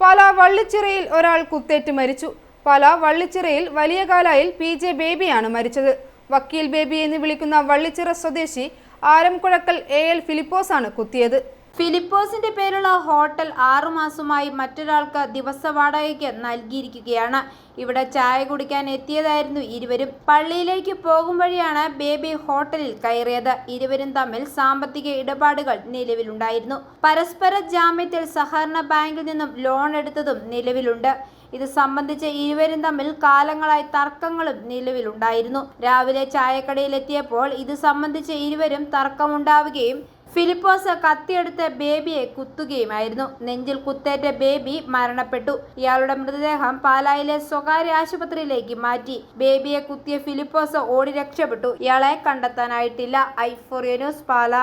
പാല വള്ളിച്ചിറയിൽ ഒരാൾ കുത്തേറ്റ് മരിച്ചു. പല വള്ളിച്ചിറയിൽ വലിയ കാലായിൽ പി ജെ ബേബിയാണ് മരിച്ചത്. വക്കീൽ ബേബി എന്ന് വിളിക്കുന്ന വള്ളിച്ചിറ സ്വദേശി ആരംകുഴക്കൽ എ എൽ ഫിലിപ്പോസാണ് കുത്തിയത്. ഫിലിപ്പോസിന്റെ പേരുള്ള ഹോട്ടൽ ആറുമാസമായി മറ്റൊരാൾക്ക് ദിവസ വാടകയ്ക്ക് നൽകിയിരിക്കുകയാണ്. ഇവിടെ ചായ കുടിക്കാൻ എത്തിയതായിരുന്നു ഇരുവരും. പള്ളിയിലേക്ക് പോകും വഴിയാണ് ബേബി ഹോട്ടലിൽ കയറിയത്. ഇരുവരും തമ്മിൽ സാമ്പത്തിക ഇടപാടുകൾ നിലവിലുണ്ടായിരുന്നു. പരസ്പര ജാമ്യത്തിൽ സഹകരണ ബാങ്കിൽ നിന്നും ലോൺ എടുത്തതും നിലവിലുണ്ട്. ഇത് സംബന്ധിച്ച് ഇരുവരും തമ്മിൽ കാലങ്ങളായി തർക്കങ്ങളും നിലവിലുണ്ടായിരുന്നു. രാവിലെ ചായക്കടയിലെത്തിയപ്പോൾ ഇത് സംബന്ധിച്ച് ഇരുവരും തർക്കമുണ്ടാവുകയും ഫിലിപ്പോസ് കത്തിയെടുത്ത് ബേബിയെ കുത്തുകയുമായിരുന്നു. നെഞ്ചിൽ കുത്തേറ്റ ബേബി മരണപ്പെട്ടു. ഇയാളുടെ മൃതദേഹം പാലായിലെ സ്വകാര്യ ആശുപത്രിയിലേക്ക് മാറ്റി. ബേബിയെ കുത്തിയ ഫിലിപ്പോസ് ഓടി രക്ഷപ്പെട്ടു. ഇയാളെ കണ്ടെത്താനായിട്ടില്ല. ഐ ഫോറിയ ന്യൂസ് പാല.